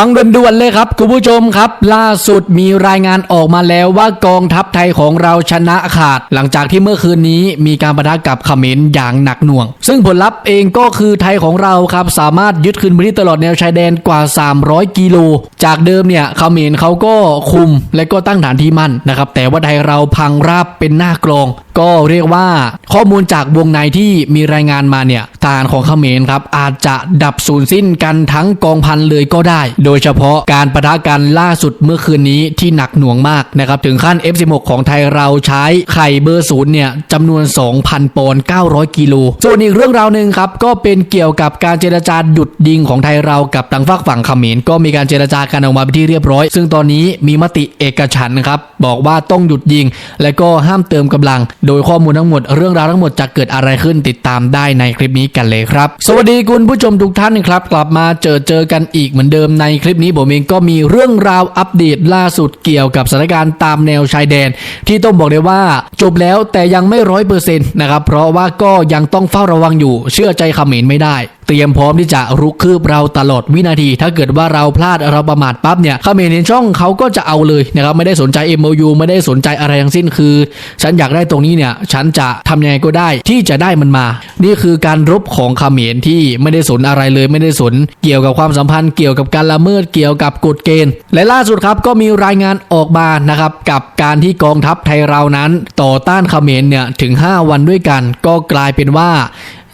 ฟังด่วนๆเลยครับคุณผู้ชมครับ ล่าสุดมีรายงานออกมาแล้วว่ากองทัพไทยของเราชนะขาด หลังจากที่เมื่อคืนนี้มีการปะทะกับเขมรอย่างหนักหน่วง ซึ่งผลลัพธ์เองก็คือไทยของเราครับสามารถยึดคืนพื้นที่ตลอดแนวชายแดนกว่า 300 กิโล จากเดิมเนี่ยเขมรเขาก็คุมและก็ตั้งฐานที่มั่นนะครับแต่ว่าไทยเราพังราบเป็นหน้ากลอง ก็เรียกว่าข้อมูลจากวงในที่มีรายงานมาเนี่ยทหารของเขมรครับอาจจะดับสูญสิ้นกันทั้งกองพันเลยก็ได้โดยเฉพาะการประทะกันล่าสุดเมื่อคืนนี้ที่หนักหน่วงมากนะครับถึงขั้น F16 ของไทยเราใช้ไข่เบอร์ศูนย์เนี่ยจำนวน 2,000 ปอนด์900 กิโลส่วนอีกเรื่องราวหนึ่งครับก็เป็นเกี่ยวกับการเจรจาหยุดยิงของไทยเรากับทางฝากฝั่งเขมรก็มีการเจรจากันออกมาเป็นที่เรียบร้อย ซึ่งตอนนี้มีมติเอกฉันครับบอกว่าต้องหยุดยิง และก็ห้ามเติมกำลัง โดยข้อมูลทั้งหมดเรื่องราวทั้งหมดจะเกิดอะไรขึ้นติดตามได้ในคลิปนี้กันเลยครับ สวัสดีคุณผู้ชมทุกท่านครับ กลับมาเจอเจอกันอีกเหมือนเดิมในคลิปนี้ผมเองก็มีเรื่องราวอัปเดตล่าสุดเกี่ยวกับสถานการณ์ตามแนวชายแดน ที่ต้องบอกเลยว่าจบแล้วแต่ยังไม่ร้อยเปอร์เซ็นต์นะครับเพราะว่าก็ยังต้องเฝ้าระวังอยู่เชื่อใจเขมรไม่ได้ เตรียมพร้อมที่จะรุกคืบเราตลอดวินาที ถ้าเกิดว่าเราพลาดเราประมาทปั๊บเนี่ยเขมรเห็นช่องเขาก็จะเอาเลยนะครับไม่ได้สนใจ MOU ไม่ได้สนใจอะไรทั้งสิ้นคือ ฉันอยากได้ตรงนี้เนี่ยฉันจะทำยังไงก็ได้ที่จะได้มันมา นี่คือการรบของเขมรที่ไม่ได้สนอะไรเลย ไม่ได้สนเกี่ยวกับความสัมพันธ์เกี่ยวกับการละเมิดเกี่ยวกับกฎเกณฑ์ และล่าสุดครับก็มีรายงานออกมานะครับกับการที่กองทัพไทยเรานั้น ต่อต้านเขมรเนี่ยถึง 5 วันด้วยกัน ก็กลายเป็นว่า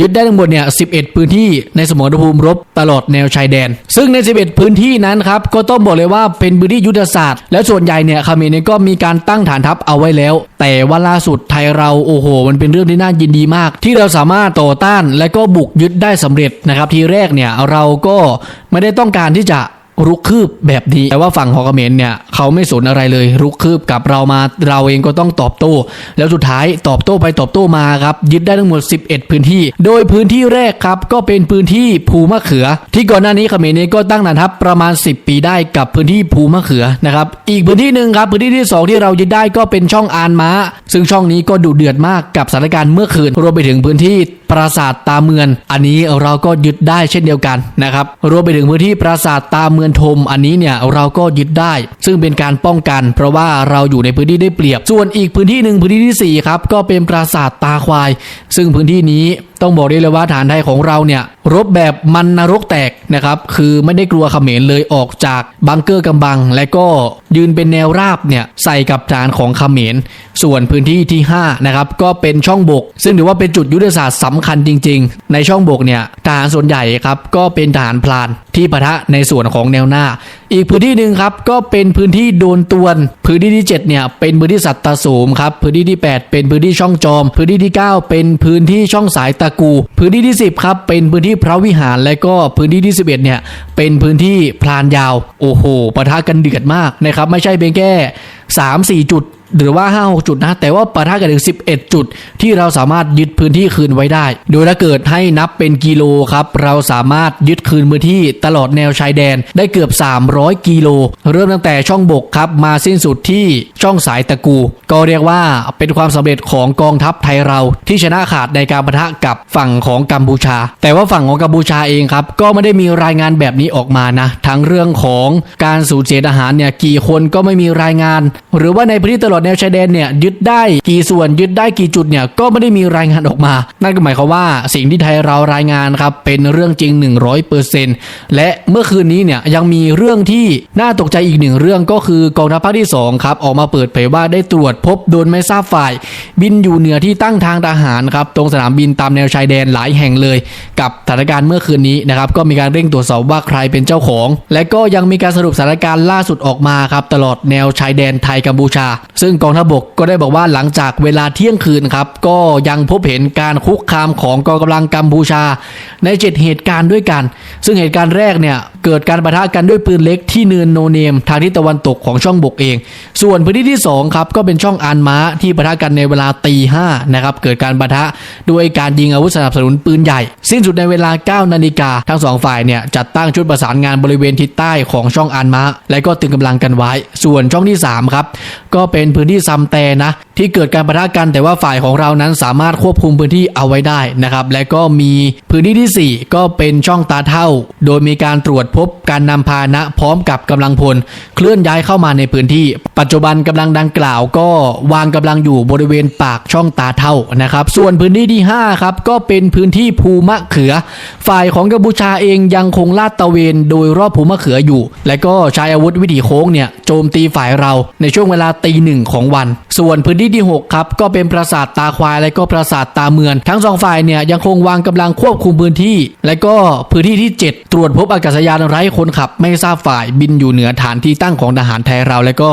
ยึดได้ทั้งหมดเนี่ย 11 พื้นที่ในสมรภูมิรบตลอดแนวชายแดน ซึ่งใน 11 พื้นที่นั้นครับ ก็ต้องบอกเลยว่าเป็นพื้นที่ยุทธศาสตร์ และส่วนใหญ่เนี่ยเมเนี่ยก็มีการตั้งฐานทัพเอาไว้แล้ว แต่ว่าล่าสุดไทยเราโอ้โห มันเป็นเรื่องที่น่ายินดีมาก ที่เราสามารถต่อต้านและก็บุกยึดได้สำเร็จนะครับทีแรกเนี่ยเราก็ไม่ได้ต้องการที่จะ รุกคืบแบบนี้แต่ว่าฝั่งฮอกเขมรเนี่ยเขาไม่สนอะไรเลย รุกคืบกับเรามาเราเองก็ต้องตอบโต้ แล้วสุดท้ายตอบโต้ไปตอบโต้มาครับยึดได้ทั้งหมด 11 พื้นที่ โดยพื้นที่แรกครับก็เป็นพื้นที่ภูมะเขือ ที่ก่อนหน้านี้เขมรเนี่ยก็ตั้งฐานทัพประมาณ 10 ปีได้กับพื้นที่ภูมะเขือนะครับอีกพื้นที่หนึ่งครับพื้นที่ที่สองที่เรายึดได้ก็เป็นช่องอานม้า ซึ่งช่องนี้ก็ดุเดือดมากกับสถานการณ์เมื่อคืนรวมไปถึงพื้นที่ปราสาทตาเมือน อันนี้เราก็ยึดได้เช่นเดียวกันนะครับรวมไปถึงพื้นที่ปราสาทตาเมือนทม อันนี้เนี่ยเราก็ยึดได้ ซึ่งเป็นการป้องกัน เพราะว่าเราอยู่ในพื้นที่ได้เปรียบ ส่วนอีกพื้นที่หนึ่งพื้นที่ที่สี่ครับก็เป็นปราสาทตาควาย ซึ่งพื้นที่นี้ ต้องบอกได้เลยว่าฐานไทยของเราเนี่ยรบแบบมันนรกแตกนะครับคือไม่ได้กลัวเขมรเลยออกจากบังเกอร์กำบัง และก็ยืนเป็นแนวราบเนี่ยใส่กับฐานของเขมร ส่วนพื้นที่ที่5นะครับก็เป็นช่องบก ซึ่งถือว่าเป็นจุดยุทธศาสตร์สำคัญจริง ๆ ในช่องบกเนี่ยทหารส่วนใหญ่ครับก็เป็นทหารพลาน ที่ปะทะในส่วนของแนวหน้า อีกพื้นที่หนึ่งครับก็เป็นพื้นที่โดนตวน พื้นที่ที่ 7 เนี่ยเป็นพื้นที่สัตตสูมครับ พื้นที่ที่ 8 เป็นพื้นที่ช่องจอม พื้นที่ที่ 9 เป็นพื้นที่ช่องสายตะกู พื้นที่ที่ 10 ครับเป็นพื้นที่พระวิหารและก็พื้นที่ที่ 11 เนี่ยเป็นพื้นที่พลานยาว โอ้โหปะทะกันเดือดมากนะครับไม่ใช่เพียงแค่3-4 จุด หรือว่า 5 6 จุดนะ แต่ว่าปะทะกันถึง 11 จุด ที่เราสามารถยึดพื้นที่คืนไว้ได้ โดยถ้าเกิดให้นับเป็นกิโลครับ เราสามารถยึดคืนพื้นที่ตลอดแนวชายแดนได้เกือบ 300 กิโล เริ่มตั้งแต่ช่องบกครับ มาสิ้นสุดที่ช่องสายตะกู ก็เรียกว่าเป็นความสำเร็จของกองทัพไทยเราที่ชนะขาดในการปะทะกับฝั่งของกัมพูชา แต่ว่าฝั่งของกัมพูชาเองครับ ก็ไม่ได้มีรายงานแบบนี้ออกมานะ ทั้งเรื่องของการสูญเสียทหารเนี่ยกี่คนก็ไม่มีรายงาน หรือว่าในพื้นที่ตลอดแนวชายแดนเนี่ยยึดได้กี่ส่วนยึดได้กี่จุดเนี่ยก็ไม่ได้มีรายงานออกมา นั่นก็หมายความว่าสิ่งที่ไทยเรารายงานครับเป็นเรื่องจริง 100%และเมื่อคืนนี้เนี่ยยังมีเรื่องที่น่าตกใจอีกหนึ่งเรื่องก็คือกองทัพภาคที่2ครับออกมาเปิดเผยว่าได้ตรวจพบโดนไม่ทราบฝ่าย บินอยู่เหนือที่ตั้งทางทหารครับตรงสนามบินตามแนวชายแดนหลายแห่งเลย กับสถานการณ์เมื่อคืนนี้นะครับก็มีการเร่งตรวจสอบว่าใครเป็นเจ้าของ และก็ยังมีการสรุปสถานการณ์ล่าสุดออกมาครับตลอดแนวชายแดนไทยกัมพูชาซึ่งกองทัพบกก็ได้บอกว่าหลังจากเวลาเที่ยงคืนครับ ก็ยังพบเห็นการคุกคามของกองกำลังกัมพูชา ในเจ็ดเหตุการณ์ด้วยกัน ซึ่งเหตุการณ์แรกเนี่ยเกิดการปะทะกันด้วยปืนเล็กที่เนินโนเนม ทางทิศตะวันตกของช่องบกเอง ส่วนพื้นที่ที่สองครับก็เป็นช่องอานม้าที่ปะทะกันในเวลาตีห้านะครับเกิดการปะทะด้วยการยิงอาวุธสนับสนุนปืนใหญ่ สิ้นสุดในเวลา 9 นาฬิกาทั้งสองฝ่ายเนี่ยจัดตั้งชุดประสานงานบริเวณทิศใต้ของช่องอานม้า และก็ตึงกำลังกันไว้ ส่วนช่องที่3ครับก็เป็นพื้นที่ซัมแตนะ ที่เกิดการประทะกันแต่ว่าฝ่ายของเรานั้นสามารถควบคุมพื้นที่เอาไว้ได้นะครับ และก็มีพื้นที่ที่ 4 ก็เป็นช่องตาเท่า โดยมีการตรวจพบการนำพาหนะพร้อมกับกำลังพล เคลื่อนย้ายเข้ามาในพื้นที่ ปัจจุบันกำลังดังกล่าว ก็วางกำลังอยู่บริเวณปากช่องตาเท่านะครับ ส่วนพื้นที่ที่5ครับก็เป็นพื้นที่ภูมะเขือ ฝ่ายของกัมพูชาเองยังคงลาดตระเวนโดยรอบภูมะเขืออยู่ และก็ใช้อาวุธวิถีโค้งเนี่ยโจมตีฝ่ายเราในช่วงเวลาตีหนึ่งของวัน ส่วนพื้นที่ที่ 6 ครับ ก็เป็นปราสาทตาควายและก็ปราสาทตาเมืองทั้งสองฝ่ายเนี่ยยังคงวางกำลังควบคุมพื้นที่ และก็พื้นที่ที่ 7 ตรวจพบอากาศยานไร้คนขับไม่ทราบฝ่ายบินอยู่เหนือฐานที่ตั้งของทหารไทยเรา และก็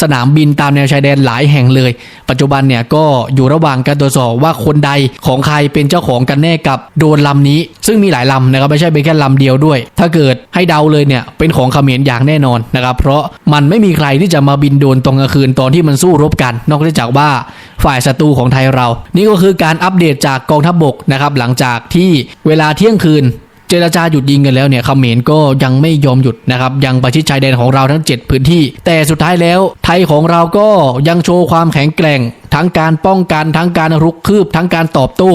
สนามบินตามแนวชายแดนหลายแห่งเลย ปัจจุบันเนี่ยก็อยู่ระหว่างการตรวจสอบว่าคนใดของใครเป็นเจ้าของกันแน่กับโดนลำนี้ ซึ่งมีหลายลำนะครับไม่ใช่เป็นแค่ลำเดียวด้วย ถ้าเกิดให้เดาเลยเนี่ยเป็นของเขมรอย่างแน่นอนนะครับเพราะมันไม่มีใครที่จะมาบินโดนตอนกลางคืนตอนที่มันสู้รบกัน นอกจากว่าฝ่ายศัตรูของไทยเรา นี่ก็คือการอัปเดตจากกองทัพบบกนะครับหลังจากที่เวลาเที่ยงคืนเจรจาหยุดยิงกันแล้วเนี่ยเขมรก็ยังไม่ยอมหยุดนะครับ ยังประชิดชายแดนของเราทั้ง 7 พื้นที่ แต่สุดท้ายแล้วไทยของเราก็ยังโชว์ความแข็งแกร่ง ทั้งการป้องกันทั้งการรุกคืบทั้งการตอบโต้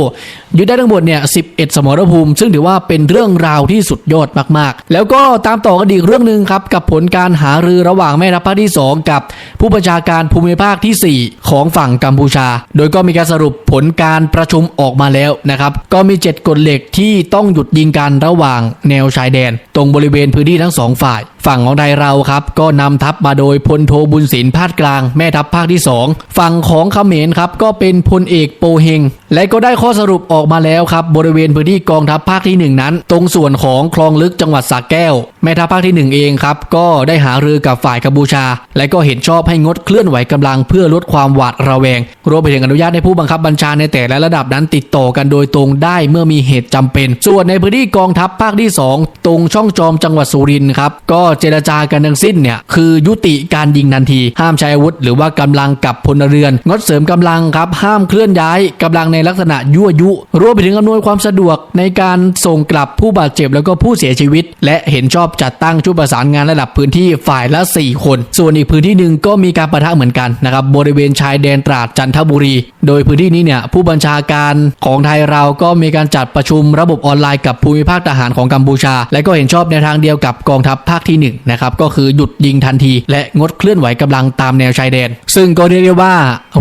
ยึดได้ทั้งหมดเนี่ย11 สมรภูมิ ซึ่งถือว่าเป็นเรื่องราวที่สุดยอดมากๆ แล้วก็ตามต่อกันอีกเรื่องหนึ่งครับกับผลการหารือระหว่างแม่ทัพภาคที่ 2 กับผู้บัญชาการภูมิภาคที่ 4 ของฝั่งกัมพูชา โดยก็มีการสรุปผลการประชุมออกมาแล้วนะครับ ก็มี 7กฎเหล็กที่ต้องหยุดยิงกันระหว่างแนวชายแดน ตรงบริเวณพื้นที่ทั้งสองฝ่าย ฝั่งของไทยเราครับก็นำทัพมาโดยพลโทบุญศิลป์พาดกลางแม่ทัพภาคที่ 2 ฝั่งของเขมรครับก็เป็นพลเอกโปเฮง และก็ได้ข้อสรุปออกมาแล้วครับบริเวณพื้นที่กองทัพภาคที่ 1 นั้น ตรงส่วนของคลองลึกจังหวัดสระแก้ว แม่ทัพภาคที่ 1 เองครับก็ได้หารือกับฝ่ายกัมพูชา และก็เห็นชอบให้งดเคลื่อนไหวกำลังเพื่อลดความหวาดระแวง รวมไปถึงอนุญาตให้ผู้บังคับบัญชาในแต่ละระดับนั้นติดต่อกันโดยตรงได้เมื่อมีเหตุจำเป็น ส่วนในพื้นที่กองทัพภาคที่ 2 ตรงช่องจอมจังหวัดสุรินทร์ครับก็เจรจากันทั้งสิ้นเนี่ยคือยุติการยิงทันที ห้ามใช้อาวุธ หรือว่ากำลังกับพลเรือน งดเสริมกำลังครับ ห้ามเคลื่อนย้ายกำลังในลักษณะยั่วยุ รวมไปถึงอำนวยความสะดวกในการส่งกลับผู้บาดเจ็บแล้วก็ผู้เสียชีวิต และเห็นชอบจัดตั้งชุดประสานงานระดับพื้นที่ฝ่ายละ 4 คน ส่วนอีกพื้นที่หนึ่งก็มีการประทะเหมือนกันนะครับบริเวณชายแดนตราดจันทบุรี โดยพื้นที่นี้เนี่ยผู้บัญชาการของไทยเราก็มีการจัดประชุมระบบออนไลน์กับภูมิภาคทหารของกัมพูชา และก็เห็นชอบในทางเดียวกับกองทัพภาคที่1นะครับก็คือหยุดยิงทันที และงดเคลื่อนไหวกำลังตามแนวชายแดน ซึ่งก็เรียกได้ว่า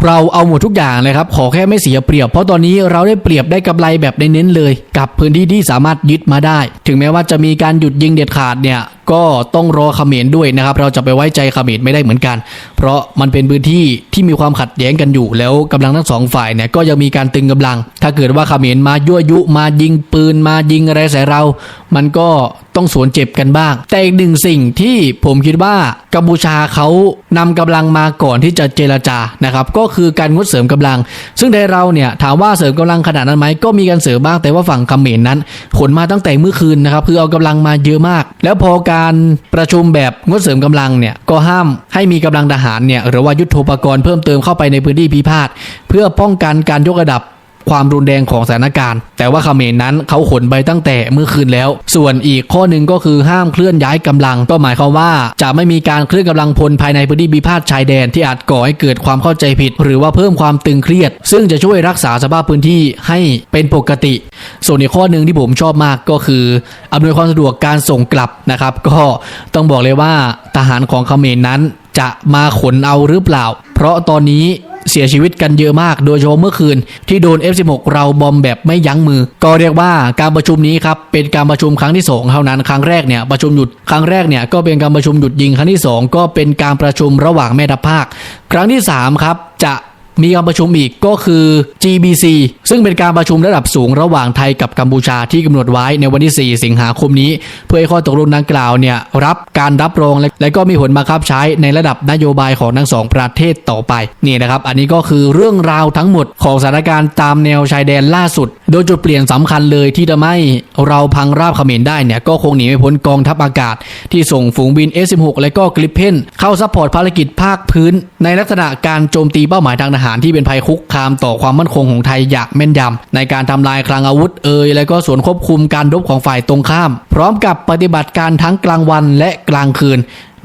เราเอาหมดทุกอย่างเลยครับขอแค่ไม่เสียเปรียบ เพราะตอนนี้เราได้เปรียบได้กำไรแบบเน้นๆเลย กับพื้นที่ที่สามารถยึดมาได้ ถึงแม้ว่าจะมีการหยุดยิงเด็ดขาดเนี่ย ก็ต้องรอเขมรด้วยนะครับ เราจะไปไว้ใจเขมรไม่ได้เหมือนกัน เพราะมันเป็นพื้นที่ที่มีความขัดแย้งกันอยู่ แล้วกำลังทั้งสองฝ่ายเนี่ยก็ยังมีการตึงกำลัง ถ้าเกิดว่าเขมรมายั่วยุมายิงปืนมายิงอะไรใส่เรา มันก็ต้องสวนเจ็บกันบ้าง แต่อีกหนึ่งสิ่งที่ผมคิดว่ากัมพูชาเขานำกำลังมาก่อนที่จะเจรจานะครับ ก็คือการงดเสริมกำลัง ซึ่งในเราเนี่ยถามว่าเสริมกำลังขนาดนั้นไหมก็มีการเสริมบ้างแต่ว่าฝั่งเขมรนั้นขนมาตั้งแต่เมื่อคืนนะครับคือเอากำลังมาเยอะมาก แล้วพอการประชุมแบบงดเสริมกำลังเนี่ยก็ห้ามให้มีกำลังทหารเนี่ยหรือว่ายุทโธปกรณ์เพิ่มเติมเข้าไปในพื้นที่พิพาทเพื่อป้องกันการยกระดับ ความรุนแรงของสถานการณ์ แต่ว่าเขมรนั้นเขาขนไปตั้งแต่เมื่อคืนแล้ว ส่วนอีกข้อหนึ่งก็คือห้ามเคลื่อนย้ายกำลัง ก็หมายความว่าจะไม่มีการเคลื่อนกำลังพลภายในพื้นที่พิพาทชายแดนที่อาจก่อให้เกิดความเข้าใจผิด หรือว่าเพิ่มความตึงเครียด ซึ่งจะช่วยรักษาสภาพพื้นที่ให้เป็นปกติ ส่วนอีกข้อหนึ่งที่ผมชอบมากก็คืออำนวยความสะดวกการส่งกลับนะครับ ก็ต้องบอกเลยว่าทหารของเขมรนั้นจะมาขนเอาหรือเปล่า เพราะตอนนี้ เสียชีวิตกันเยอะมาก โดยเฉพาะเมื่อคืน ที่โดน F16 เราบอมแบบไม่ยั้งมือ ก็เรียกว่าการประชุมนี้ครับเป็นการประชุมครั้งที่ 2 เท่านั้นครั้งแรกเนี่ยประชุมหยุดครั้งแรกเนี่ยก็เป็นการประชุมหยุดยิงครั้งที่ 2 ก็เป็นการประชุมระหว่างแม่ทัพภาค ครั้งที่3ครับจะ มีการประชุมอีกก็คือ GBC ซึ่งเป็นการประชุมระดับสูงระหว่างไทยกับกัมพูชาที่กำหนดไว้ในวันที่ 4 สิงหาคมนี้ เพื่อให้ข้อตกลงดังกล่าวเนี่ยรับการรับรองและก็มีผลบังคับใช้ในระดับนโยบายของทั้งสองประเทศต่อไปนี่นะครับ อันนี้ก็คือเรื่องราวทั้งหมดของสถานการณ์ตามแนวชายแดนล่าสุด โดยจุดเปลี่ยนสำคัญเลยที่ทำให้เราพังราบเขมรได้เนี่ยก็คงหนีไม่พ้นกองทัพอากาศ ที่ส่งฝูงบิน S16 และก็กริปเพนเข้าซัพพอร์ตภารกิจภาคพื้น ในลักษณะการโจมตีเป้าหมายทางทหารที่เป็นภัยคุกคามต่อความมั่นคงของไทยอย่างแม่นยำในการทำลายคลังอาวุธเอ่ยและก็ส่วนควบคุมการรบของฝ่ายตรงข้าม พร้อมกับปฏิบัติการทั้งกลางวันและกลางคืน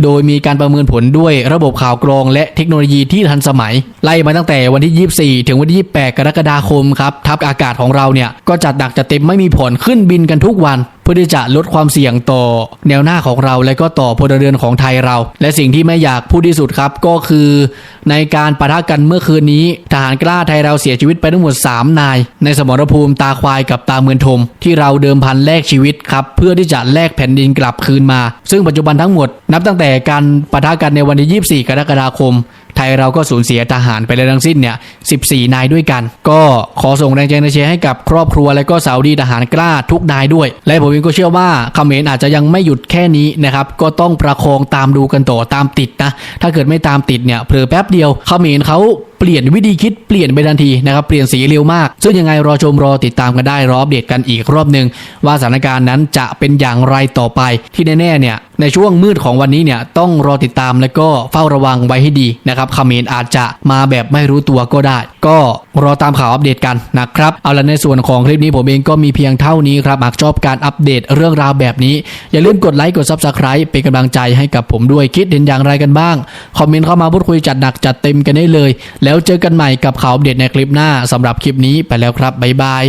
โดยมีการประเมินผลด้วยระบบข่าวกรองและเทคโนโลยีที่ทันสมัย ไล่มาตั้งแต่วันที่ 24 ถึงวันที่ 28 กรกฎาคมครับทัพอากาศของเราเนี่ย ก็จัดหนักจัดเต็มไม่มีผ่อนขึ้นบินกันทุกวัน พื่อที่จะลดความเสี่ยงต่อแนวหน้าของเราและก็ต่อพลเรือนของไทยเรา และสิ่งที่ไม่อยากพูดที่สุดครับก็คือในการปะทะกันเมื่อคืนนี้ ทหารกล้าไทยเราเสียชีวิตไปทั้งหมด 3 นาย ในสมรภูมิตาควายกับตาเมือนทม ที่เราเดิมพันแลกชีวิตครับเพื่อที่จะแลกแผ่นดินกลับคืนมา ซึ่งปัจจุบันทั้งหมด นับตั้งแต่การปะทะกันในวันที่ 24 กรกฎาคม ไทยเราก็สูญเสียทหารไปแล้วทั้งสิ้นเนี่ย 14 นายด้วยกัน ก็ขอส่งแรงใจเชียร์ให้กับครอบครัวและก็สาวดีทหารกล้าทุกนายด้วย และผมเองก็เชื่อว่าเขมรอาจจะยังไม่หยุดแค่นี้นะครับ ก็ต้องประคองตามดูกันต่อตามติดนะ ถ้าเกิดไม่ตามติดเนี่ยเผลอแป๊บเดียวเขมรเขาเปลี่ยนวิธีคิดเปลี่ยนไปทันทีนะครับเปลี่ยนสีเร็วมาก ซึ่งยังไงรอชมรอติดตามกันได้รออัปเดตกันอีกรอบหนึ่งว่าสถานการณ์นั้นจะเป็นอย่างไรต่อไปที่แน่ๆเนี่ยในช่วงมืดของวันนี้เนี่ยต้องรอติดตามและก็เฝ้าระวังไว้ให้ดีนะครับเขมรอาจจะมาแบบไม่รู้ตัวก็ได้ ก็รอตามข่าวอัปเดตกันนะครับเอาละในส่วนของคลิปนี้ผมเองก็มีเพียงเท่านี้ครับหากชอบการอัปเดตเรื่องราวแบบนี้ อย่าลืมกดไลค์กด Subscribe เป็นกำลังใจให้กับผมด้วยคิดเห็นอย่างไรกันบ้างคอมเมนต์เข้ามาพูดคุยจัดหนักจัดเต็มกันได้เลยแล้วเจอกันใหม่กับข่าวอัปเดตในคลิปหน้าสำหรับคลิปนี้ไปแล้วครับบ๊ายบาย